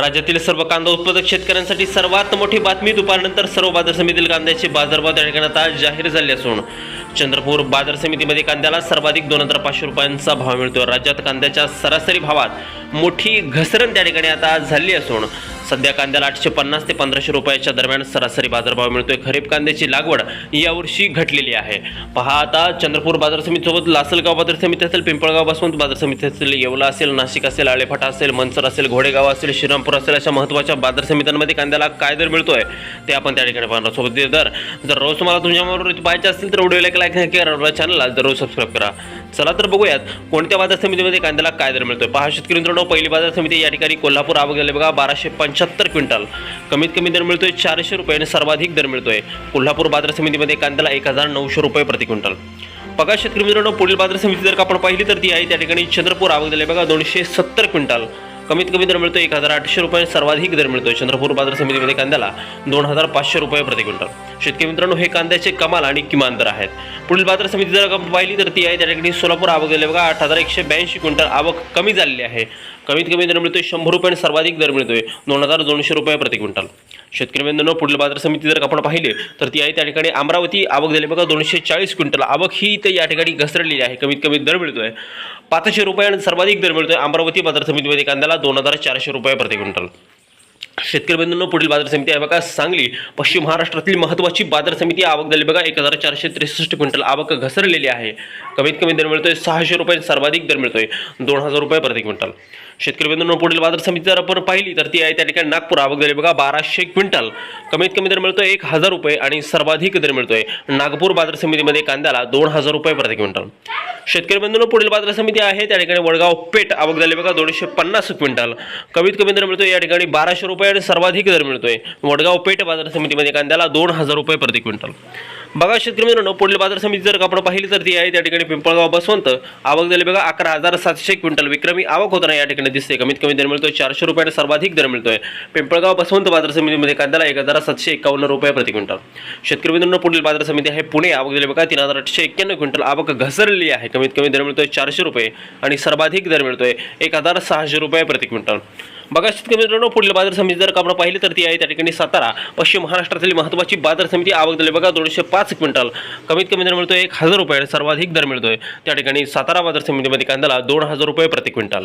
राज्यातील सर्व कांदा उत्पादक शेतकऱ्यांसाठी सर्वात मोठी बातमी दुपारनंतर सर्व बाजार समितीतील कांद्याचे बाजारभाव त्या ठिकाणी आता जाहीर झाले असून चंद्रपूर बाजार समितीमध्ये कांद्याला सर्वाधिक दोन हजार पाचशे रुपयांचा भाव मिळतो राज्यात कांद्याच्या सरासरी भावात मोठी घसरण त्या ठिकाणी आता झाली असून सध्या कांद्याला आठशे पन्नास ते पंधराशे रुपयाच्या दरम्यान सरासरी बाजारभाव मिळतोय. खरीप कांद्याची लागवड यावर्षी घटलेली आहे. पहा आता चंद्रपूर बाजार समितीसोबत लासलगाव बाजार समिती असेल पिंपळगाव बसवंत बाजार समिती असेल येवला असेल नाशिक असेल आळेफाटा असेल मनसर असेल घोडेगाव असेल श्रीरामपूर असेल अशा महत्त्वाच्या बाजार समित्यांमध्ये कांद्याला काय दर मिळतोय? ते आपण त्या ठिकाणी पाहणार सोबत दर जर रोज तुम्हाला तुमच्याबरोबर पाहायचे असतील तर व्हिडिओला एक लाईक करा. चॅनलला जरूर सबस्क्राईब करा. चला तर बघूयात कोणत्या बाजार समितीमध्ये कांद्याला काय दर मिळतोय? पहा शेतकरी मित्रांनो पहिली बाजार समिती या ठिकाणी कोल्हापूर आवक झाले. बघा बाराशे पंच्याहत्तर क्विंटल. कमीत कमी दर मिळतोय चारशे रुपये आणि सर्वाधिक दर मिळतोय. कोल्हापूर बाजार समितीमध्ये कांद्याला एक हजार नऊशे रुपये प्रति क्विंटल. बघा शेतकरी मित्रांनो पुढील बाजार समिती जर का आपण पाहिली तर ती आहे त्या ठिकाणी चंद्रपूर आवक झाले. बघा दोनशे सत्तर क्विंटल. कमीत कमी दर मिळतो एक हजार आठशे रुपये सर्वाधिक दर मिळतोय. चंद्रपूर बाजार समितीमध्ये कांद्याला दोन हजार पाचशे रुपये प्रति क्विंटल. शेतकरी मित्रांनो हे कांद्याचे कमाल आणि किमान दर आहेत. पुढील बाजार समिती जर पाहिली तर ती आहे त्या ठिकाणी सोलापूर आवक झाली. बघा आठ हजार एकशे ब्याऐंशी क्विंटल आवक कमी झालेली आहे. कमीत कमी दर मिळतोय शंभर रुपये सर्वाधिक दर मिळतोय दोन हजार दोनशे रुपये प्रति क्विंटल. शेतकरी बंधूंनो पुढील बाजार समिती जर आपण पाहिले तर ती आहे त्या ठिकाणी अमरावती आवक झाली. बघा दोनशे चाळीस क्विंटल आवक ही तर या ठिकाणी घसरलेली आहे. कमीत कमी दर मिळतोय पाचशे रुपये सर्वाधिक दर मिळतोय अमरावती बाजार समितीमध्ये कांद्याला दोन हजार चारशे रुपये प्रति क्विंटल. शेतकरी बंधूंनो पुढील बाजार समिती आहे बघा सांगली. पश्चिम महाराष्ट्रातील महत्त्वाची बाजार समिती आवक झाली. बघा एक हजार चारशे त्रेसष्ट क्विंटल आवक घसरलेली आहे. कमीत कमी दर मिळतोय सहाशे रुपये सर्वाधिक दर मिळतोय दोन हजार रुपये प्रति क्विंटल. शेतकरी बंधूंनो पुढील बाजार समिती जर आपण पाहिली तर ती आहे त्या ठिकाणी नागपूर आवक झाली. बघा बाराशे क्विंटल. कमीत कमी दर मिळतोय एक हजार रुपये आणि सर्वाधिक दर मिळतोय नागपूर बाजार समितीमध्ये कांद्याला दोन हजार रुपये प्रति क्विंटल. शेतकरी बंधूंनो पुढील बाजार समिती आहे त्या ठिकाणी वडगाव पेठ आवक झाली. बघा दोनशे पन्नास क्विंटल. कमीत कमी दर मिळतोय या ठिकाणी बाराशे रुपये आणि सर्वाधिक दर मिळतोय. वडगाव पेठ बाजार समितीमध्ये कांद्याला दोन हजार रुपये प्रति क्विंटल. बघा शेतकरी मित्रांनो पुढील बाजार समिती जर आपण पाहिली तर ती आहे त्या ठिकाणी पिंपळगाव बसवंत. आवक झाली बघा अकरा हजार सातशे क्विंटल विक्रमी आवक होताना या ठिकाणी दिसते कमीत कमी दर मिळतोय चारशे रुपयाने सर्वाधिक दर मिळतोय. पिंपळगाव बसवंत बाजार समितीमध्ये कांद्याला एक हजार सातशे एकावन्न रुपये प्रति क्विंटल. शेतकरी मित्रांनो पुढील बाजार समिती आहे पुणे. आवक झाली बघा तीन हजार आठशे एक्क्याण्णव क्विंटल. आवक घसरलेली आहे. कमीत कमी दर मिळतोय चारशे रुपये आणि सर्वाधिक दर मिळतोय एक हजार सहाशे रुपये प्रति क्विंटल. बघा शेतकरी मित्रांनो पुढील बाजार समिती जर का आपण पाहिली तर ती आहे त्या ठिकाणी सातारा. पश्चिम महाराष्ट्रातील महत्त्वाची बाजार समिती आवक झाली. बघा दोनशे पाच क्विंटल. कमीत कमी दर मिळतोय एक हजार रुपये सर्वाधिक दर मिळतोय. त्या ठिकाणी सातारा बाजार समितीमध्ये कांद्याला दोन हजार रुपये प्रति क्विंटल.